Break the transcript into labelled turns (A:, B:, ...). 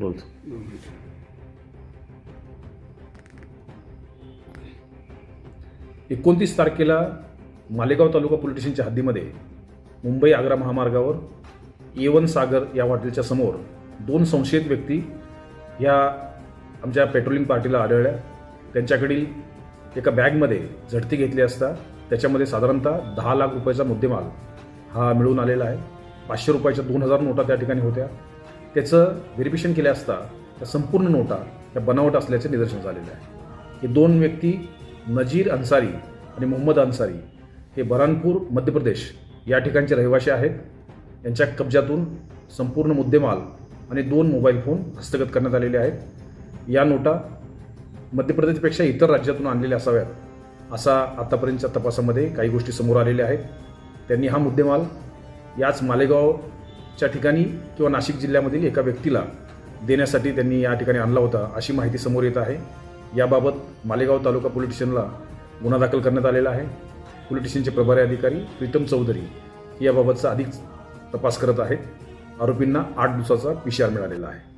A: बोलतो
B: एकोणतीस तारखेला मालेगाव तालुका पोलीस स्टेशनच्या हद्दीमध्ये मुंबई आग्रा महामार्गावर येवन सागर या हॉटेलच्या समोर दोन संशयित व्यक्ती या आमच्या पेट्रोलिंग पार्टीला आढळल्या. त्यांच्याकडील एका बॅगमध्ये झडती घेतली असता त्याच्यामध्ये साधारणतः दहा लाख रुपयाचा मुद्देमाल हा मिळून आलेला आहे. पाचशे रुपयाच्या दोन हजार नोटा त्या ठिकाणी होत्या. त्याचं व्हेरिफिकेशन केल्या असता त्या संपूर्ण नोटा त्या बनावट असल्याचे निदर्शन झालेलं आहे. हे दोन व्यक्ती नजीर अन्सारी आणि मोहम्मद अन्सारी हे बरानपूर मध्य प्रदेश या ठिकाणचे रहिवासी आहेत. यांच्या कब्जातून संपूर्ण मुद्देमाल आणि दोन मोबाईल फोन हस्तगत करण्यात आलेले आहेत. या नोटा मध्य प्रदेशपेक्षा इतर राज्यातून आणलेल्या असाव्यात असा आतापर्यंतच्या तपासामध्ये काही गोष्टी समोर आलेल्या आहेत. त्यांनी हा मुद्देमाल याच मालेगाव च्या ठिकाणी किंवा नाशिक जिल्ह्यामधील एका व्यक्तीला देण्यासाठी त्यांनी या ठिकाणी आणला होता अशी माहिती समोर येत आहे. याबाबत मालेगाव तालुका पोलीस स्टेशनला गुन्हा दाखल करण्यात आलेला आहे. पोलीस स्टेशनचे प्रभारी अधिकारी प्रीतम चौधरी याबाबतचा अधिक तपास करत आहेत. आरोपींना आठ दिवसाचा पी मिळालेला आहे.